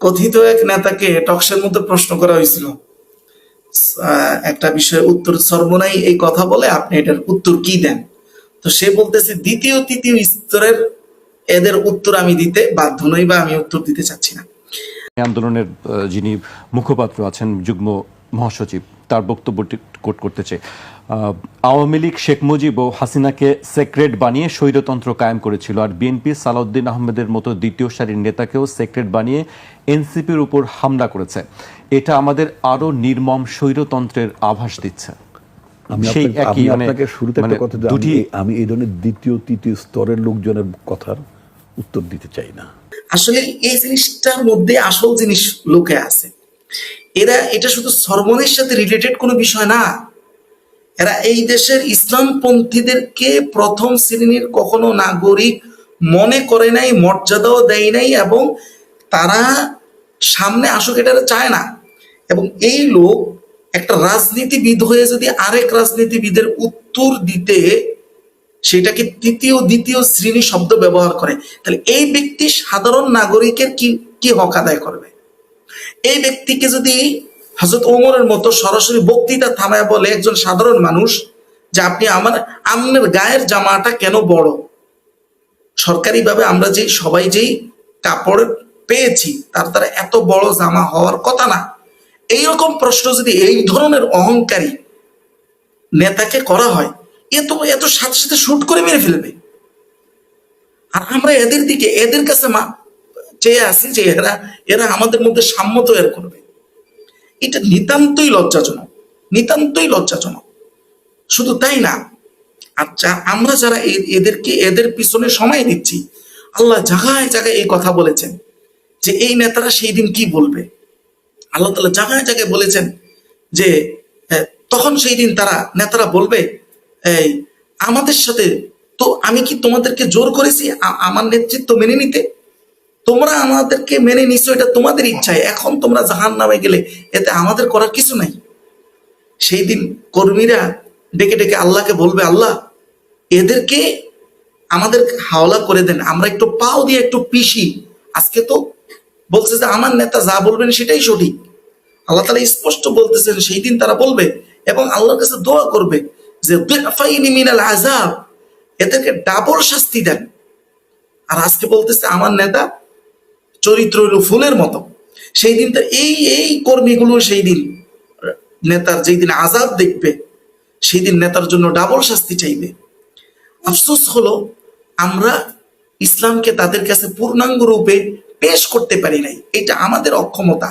কথিত এক নেতাকে টকশের মধ্যে প্রশ্ন করা হয়েছিল। একটা বিষয়ে উত্তর সর্বনাই এই কথা বলে, আপনি এটার উত্তর কি দেন? তো সে বলতেছে, দ্বিতীয় তৃতীয় স্তরের এদের উত্তর আমি দিতে বাধ্য নই বা আমি উত্তর দিতে চাচ্ছি না। আন্দোলনের যিনি মুখপাত্র আছেন, যুগ্ম মহাসচিব তার বক্তব্যটি কোট করতে চাই। আওয়ামী লীগ শেখ মুজিব ও হাসিনাকে সেক্রেট বানিয়ে স্বৈরতন্ত্র কায়েম করেছিল আর বিএনপি সালাউদ্দিন আহমেদের মতো দ্বিতীয় সারির নেতাকেও সেক্রেট বানিয়ে এনসিপির উপর হামলা করেছে। এটা আমাদের আরও নির্মম স্বৈরতন্ত্রের আভাস দিচ্ছে। আমি মানে- মানে আমি এই- ধরনের দ্বিতীয় তৃতীয় স্তরের লোকজনের কথার উত্তর দিতে চাই না। আসলে এই জিনিসটার মধ্যে আসল জিনিস লুকে আছে। এরা, এটা শুধু সর্বনের সাথে রিলেটেড কোনো বিষয় না। এরা এই দেশের ইসলামপন্থীদেরকে প্রথম শ্রেণির কখনো নাগরিক মনে করে নাই, মর্যাদাও দেয় নাই এবং তারা সামনে আসুক এটা চায় না। এবং এই লোক একটা রাজনীতিবিদ হয়ে যদি আরেক রাজনীতিবিদের উত্তর দিতে সেটাকে তৃতীয়, দ্বিতীয় শ্রেণি শব্দ ব্যবহার করে, তাহলে এই ব্যক্তি সাধারণ নাগরিকের কি কি হক আদায় করবে? এই ব্যক্তিকে যদি হজরত ওমরের মতো সরাসরি বক্তৃতা থামায় বলে একজন সাধারণ মানুষ যে আপনি আমার আমনের গায়ের জামাটা কেন বড়? সরকারিভাবে আমরা যে সবাই যেই কাপড় পেয়েছি, তার দ্বারা এত বড় জামা হওয়ার কথা না। এইরকম প্রশ্ন যদি এই ধরনের অহংকারী নেতাকে করা হয়, এ তো এত সাথে সাথে শুট করে মেরে ফেলবে। আর আমরা এদের দিকে, এদের কাছে মা চেয়ে আসি যে এরা এরা আমাদের মধ্যে সাম্য তৈরি করবে। এটা নিতান্তই লজ্জাজনক নিতান্তই লজ্জাজনক। শুধু তাই না আচ্ছা আমরা যারা এদেরকে, এদের পিছনে সময় দিচ্ছি, আল্লাহ জায়গায় জায়গায় এই কথা বলেছেন যে এই নেতারা সেই দিন কি বলবে? আল্লাহ তালা জায়গায় জায়গায় বলেছেন যে তখন সেই দিন তারা, নেতারা বলবে, এই, আমাদের সাথে তো আমি কি তোমাদেরকে জোর করেছি আমার নেতৃত্ব মেনে নিতে? তোমরা আমাদেরকে মেনে নিছো, এটা তোমাদের ইচ্ছায়। এখন তোমরা জাহান নামে গেলে এতে আমাদের করার কিছু নাই। সেই দিন কর্মীরা ডেকে ডেকে আল্লাহকে বলবে, আল্লাহ, এদেরকে আমাদের হাওলা করে দেন। আমরা একটু পাও দিয়ে একটু পিসি আজকে তো বলছে যে, আমার নেতা যা বলবেন সেটাই সঠিক। আল্লাহ তালা স্পষ্ট বলতেছেন, সেই দিন তারা বলবে এবং আল্লাহর কাছে দোয়া করবে যে মিনাল এদেরকে ডাবল শাস্তি দেন। আর আজকে বলতেছে, আমার নেতা চরিত্র হইল ফুলের মতো। সেই দিন তো এই এই কর্মীগুলো সেই দিন নেতার যেই দিন আজাব দেখবে, সেই দিন নেতার জন্য ডাবল শাস্তি চাইবে। আফসোস হলো আমরা ইসলামকে তাদের কাছে পূর্ণাঙ্গ রূপে পেশ করতে পারি নাই। এটা আমাদের অক্ষমতা।